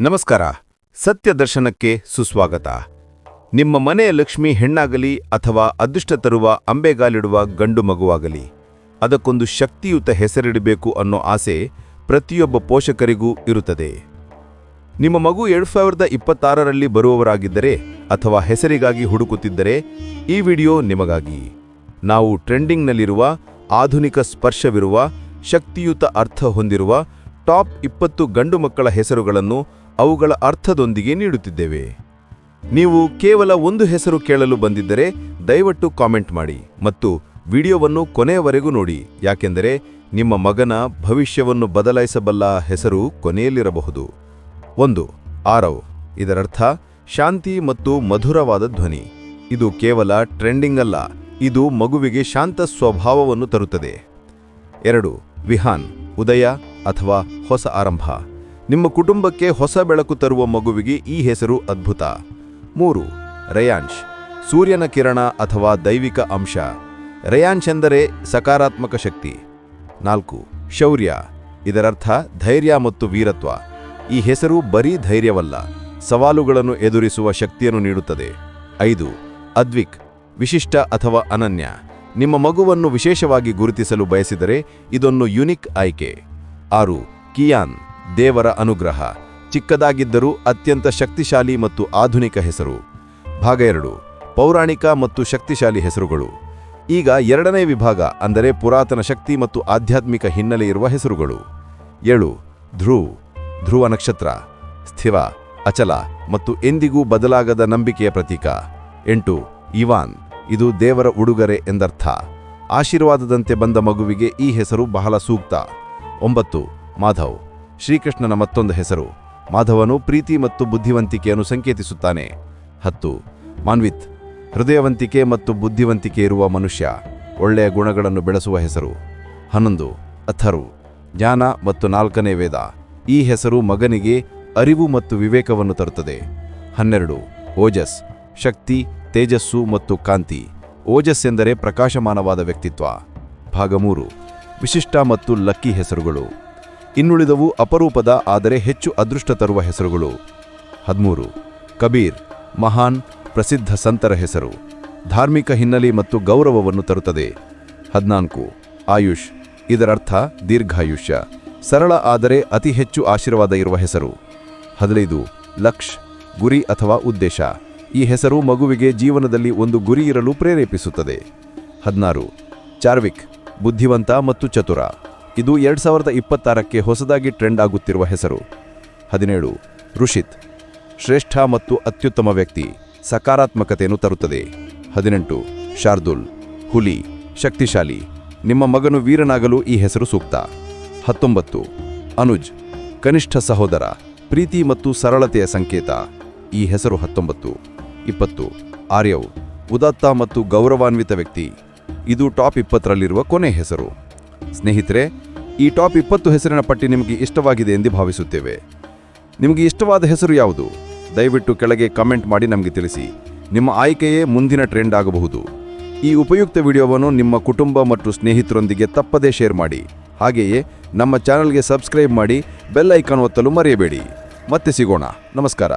ನಮಸ್ಕಾರ. ಸತ್ಯ ದರ್ಶನಕ್ಕೆ ಸುಸ್ವಾಗತ. ನಿಮ್ಮ ಮನೆಯ ಲಕ್ಷ್ಮಿ ಹೆಣ್ಣಾಗಲಿ ಅಥವಾ ಅದೃಷ್ಟ ತರುವ ಅಂಬೆಗಾಲಿಡುವ ಗಂಡು ಮಗುವಾಗಲಿ, ಅದಕ್ಕೊಂದು ಶಕ್ತಿಯುತ ಹೆಸರಿಡಬೇಕು ಅನ್ನೋ ಆಸೆ ಪ್ರತಿಯೊಬ್ಬ ಪೋಷಕರಿಗೂ ಇರುತ್ತದೆ. ನಿಮ್ಮ ಮಗು ಎರಡು ಸಾವಿರದ ಇಪ್ಪತ್ತಾರರಲ್ಲಿ ಬರುವವರಾಗಿದ್ದರೆ ಅಥವಾ ಹೆಸರಿಗಾಗಿ ಹುಡುಕುತ್ತಿದ್ದರೆ ಈ ವಿಡಿಯೋ ನಿಮಗಾಗಿ. ನಾವು ಟ್ರೆಂಡಿಂಗ್ನಲ್ಲಿರುವ, ಆಧುನಿಕ ಸ್ಪರ್ಶವಿರುವ, ಶಕ್ತಿಯುತ ಅರ್ಥ ಹೊಂದಿರುವ ಟಾಪ್ ಇಪ್ಪತ್ತು ಗಂಡು ಮಕ್ಕಳ ಹೆಸರುಗಳನ್ನು ಅವುಗಳ ಅರ್ಥದೊಂದಿಗೆ ನೀಡುತ್ತಿದ್ದೇವೆ. ನೀವು ಕೇವಲ ಒಂದು ಹೆಸರು ಕೇಳಲು ಬಂದಿದ್ದರೆ ದಯವಿಟ್ಟು ಕಾಮೆಂಟ್ ಮಾಡಿ ಮತ್ತು ವಿಡಿಯೋವನ್ನು ಕೊನೆಯವರೆಗೂ ನೋಡಿ. ಯಾಕೆಂದರೆ ನಿಮ್ಮ ಮಗನ ಭವಿಷ್ಯವನ್ನು ಬದಲಾಯಿಸಬಲ್ಲ ಹೆಸರು ಕೊನೆಯಲ್ಲಿರಬಹುದು. ಒಂದು, ಆರವ್. ಇದರರ್ಥ, ಶಾಂತಿ ಮತ್ತು ಮಧುರವಾದ ಧ್ವನಿ. ಇದು ಕೇವಲ ಟ್ರೆಂಡಿಂಗ್ ಅಲ್ಲ, ಇದು ಮಗುವಿಗೆ ಶಾಂತ ಸ್ವಭಾವವನ್ನು ತರುತ್ತದೆ. ಎರಡು, ವಿಹಾನ್. ಉದಯ ಅಥವಾ ಹೊಸ ಆರಂಭ. ನಿಮ್ಮ ಕುಟುಂಬಕ್ಕೆ ಹೊಸ ಬೆಳಕು ತರುವ ಮಗುವಿಗೆ ಈ ಹೆಸರು ಅದ್ಭುತ. ಮೂರು, ರಯಾಂಶ್. ಸೂರ್ಯನ ಕಿರಣ ಅಥವಾ ದೈವಿಕ ಅಂಶ. ರಯಾಂಶ್ ಎಂದರೆ ಸಕಾರಾತ್ಮಕ ಶಕ್ತಿ. ನಾಲ್ಕು, ಶೌರ್ಯ. ಇದರರ್ಥ ಧೈರ್ಯ ಮತ್ತು ವೀರತ್ವ. ಈ ಹೆಸರು ಬರೀ ಧೈರ್ಯವಲ್ಲ, ಸವಾಲುಗಳನ್ನು ಎದುರಿಸುವ ಶಕ್ತಿಯನ್ನು ನೀಡುತ್ತದೆ. ಐದು, ಅದ್ವಿಕ್. ವಿಶಿಷ್ಟ ಅಥವಾ ಅನನ್ಯ. ನಿಮ್ಮ ಮಗುವನ್ನು ವಿಶೇಷವಾಗಿ ಗುರುತಿಸಲು ಬಯಸಿದರೆ ಇದೊಂದು ಯುನಿಕ್ ಆಯ್ಕೆ. ಆರು, ಕಿಯಾನ್, ದೇವರ ಅನುಗ್ರಹ, ಚಿಕ್ಕದಾಗಿದ್ದರೂ ಅತ್ಯಂತ ಶಕ್ತಿಶಾಲಿ ಮತ್ತು ಆಧುನಿಕ ಹೆಸರು. ಭಾಗ ಎರಡು, ಪೌರಾಣಿಕ ಮತ್ತು ಶಕ್ತಿಶಾಲಿ ಹೆಸರುಗಳು. ಈಗ ಎರಡನೇ ವಿಭಾಗ, ಅಂದರೆ ಪುರಾತನ ಶಕ್ತಿ ಮತ್ತು ಆಧ್ಯಾತ್ಮಿಕ ಹಿನ್ನೆಲೆ ಇರುವ ಹೆಸರುಗಳು. ಏಳು ಧ್ರುವ್ ಧ್ರುವ ನಕ್ಷತ್ರ ಸ್ಥಿವ ಅಚಲ ಮತ್ತು ಎಂದಿಗೂ ಬದಲಾಗದ ನಂಬಿಕೆಯ ಪ್ರತೀಕ. ಎಂಟು, ಇವಾನ್, ಇದು ದೇವರ ಉಡುಗೊರೆ ಎಂದರ್ಥ. ಆಶೀರ್ವಾದದಂತೆ ಬಂದ ಮಗುವಿಗೆ ಈ ಹೆಸರು ಬಹಳ ಸೂಕ್ತ. ಒಂಬತ್ತು, ಮಾಧವ್. ಶ್ರೀಕೃಷ್ಣನ ಮತ್ತೊಂದು ಹೆಸರು. ಮಾಧವನು ಪ್ರೀತಿ ಮತ್ತು ಬುದ್ಧಿವಂತಿಕೆಯನ್ನು ಸಂಕೇತಿಸುತ್ತಾನೆ. ಹತ್ತು, ಮಾನ್ವಿತ್. ಹೃದಯವಂತಿಕೆ ಮತ್ತು ಬುದ್ಧಿವಂತಿಕೆ ಇರುವ ಮನುಷ್ಯ, ಒಳ್ಳೆಯ ಗುಣಗಳನ್ನು ಬೆಳೆಸುವ ಹೆಸರು. ಹನ್ನೊಂದು, ಅಥರು. ಜ್ಞಾನ ಮತ್ತು ನಾಲ್ಕನೇ ವೇದ. ಈ ಹೆಸರು ಮಗನಿಗೆ ಅರಿವು ಮತ್ತು ವಿವೇಕವನ್ನು ತರುತ್ತದೆ. ಹನ್ನೆರಡು, ಓಜಸ್. ಶಕ್ತಿ, ತೇಜಸ್ಸು ಮತ್ತು ಕಾಂತಿ. ಓಜಸ್ ಎಂದರೆ ಪ್ರಕಾಶಮಾನವಾದ ವ್ಯಕ್ತಿತ್ವ. ಭಾಗ ಮೂರು ವಿಶಿಷ್ಟ ಮತ್ತು ಲಕ್ಕಿ ಹೆಸರುಗಳು. ಇನ್ನುಳಿದವು ಅಪರೂಪದ, ಆದರೆ ಹೆಚ್ಚು ಅದೃಷ್ಟ ತರುವ ಹೆಸರುಗಳು. ಹದಿಮೂರು. ಕಬೀರ್, ಮಹಾನ್, ಪ್ರಸಿದ್ಧ ಸಂತರ ಹೆಸರು. ಧಾರ್ಮಿಕ ಹಿನ್ನೆಲೆ ಮತ್ತು ಗೌರವವನ್ನು ತರುತ್ತದೆ. ಹದಿನಾಲ್ಕು. ಆಯುಷ್, ಇದರರ್ಥ ದೀರ್ಘಾಯುಷ್ಯ. ಸರಳ, ಆದರೆ ಅತಿ ಹೆಚ್ಚು ಆಶೀರ್ವಾದ ಇರುವ ಹೆಸರು. ಹದಿನೈದು. ಲಕ್ಷ್, ಗುರಿ ಅಥವಾ ಉದ್ದೇಶ. ಈ ಹೆಸರು ಮಗುವಿಗೆ ಜೀವನದಲ್ಲಿ ಒಂದು ಗುರಿ ಇರಲು ಪ್ರೇರೇಪಿಸುತ್ತದೆ. ಹದಿನಾರು. ಚಾರ್ವಿಕ್ ಬುದ್ಧಿವಂತ ಮತ್ತು ಚತುರ. ಇದು ಎರಡು ಸಾವಿರದ ಇಪ್ಪತ್ತಾರಕ್ಕೆ ಹೊಸದಾಗಿ ಟ್ರೆಂಡ್ ಆಗುತ್ತಿರುವ ಹೆಸರು. ಹದಿನೇಳು. ಋಷಿತ್. ಶ್ರೇಷ್ಠ ಮತ್ತು ಅತ್ಯುತ್ತಮ ವ್ಯಕ್ತಿ. ಸಕಾರಾತ್ಮಕತೆಯನ್ನು ತರುತ್ತದೆ. ಹದಿನೆಂಟು. ಶಾರ್ದುಲ್. ಹುಲಿ. ಶಕ್ತಿಶಾಲಿ. ನಿಮ್ಮ ಮಗನು ವೀರನಾಗಲು ಈ ಹೆಸರು ಸೂಕ್ತ. ಹತ್ತೊಂಬತ್ತು. ಅನುಜ್. ಕನಿಷ್ಠ ಸಹೋದರ. ಪ್ರೀತಿ ಮತ್ತು ಸರಳತೆಯ ಸಂಕೇತ. ಈ ಹೆಸರು ಹತ್ತೊಂಬತ್ತು. ಇಪ್ಪತ್ತು. ಆರ್ಯವ್. ಉದಾತ್ತ ಮತ್ತು ಗೌರವಾನ್ವಿತ ವ್ಯಕ್ತಿ. ಇದು ಟಾಪ್ ಇಪ್ಪತ್ತರಲ್ಲಿರುವ ಕೊನೆ ಹೆಸರು. ಸ್ನೇಹಿತರೆ, ಈ ಟಾಪ್ ಇಪ್ಪತ್ತು ಹೆಸರಿನ ಪಟ್ಟಿ ನಿಮಗೆ ಇಷ್ಟವಾಗಿದೆ ಎಂದು ಭಾವಿಸುತ್ತೇವೆ. ನಿಮಗೆ ಇಷ್ಟವಾದ ಹೆಸರು ಯಾವುದು? ದಯವಿಟ್ಟು ಕೆಳಗೆ ಕಮೆಂಟ್ ಮಾಡಿ ನಮಗೆ ತಿಳಿಸಿ. ನಿಮ್ಮ ಆಯ್ಕೆಯೇ ಮುಂದಿನ ಟ್ರೆಂಡ್ ಆಗಬಹುದು. ಈ ಉಪಯುಕ್ತ ವಿಡಿಯೋವನ್ನು ನಿಮ್ಮ ಕುಟುಂಬ ಮತ್ತು ಸ್ನೇಹಿತರೊಂದಿಗೆ ತಪ್ಪದೇ ಶೇರ್ ಮಾಡಿ. ಹಾಗೆಯೇ ನಮ್ಮ ಚಾನಲ್ಗೆ ಸಬ್ಸ್ಕ್ರೈಬ್ ಮಾಡಿ ಬೆಲ್ ಐಕಾನ್ ಒತ್ತಲು ಮರೆಯಬೇಡಿ. ಮತ್ತೆ ಸಿಗೋಣ. ನಮಸ್ಕಾರ.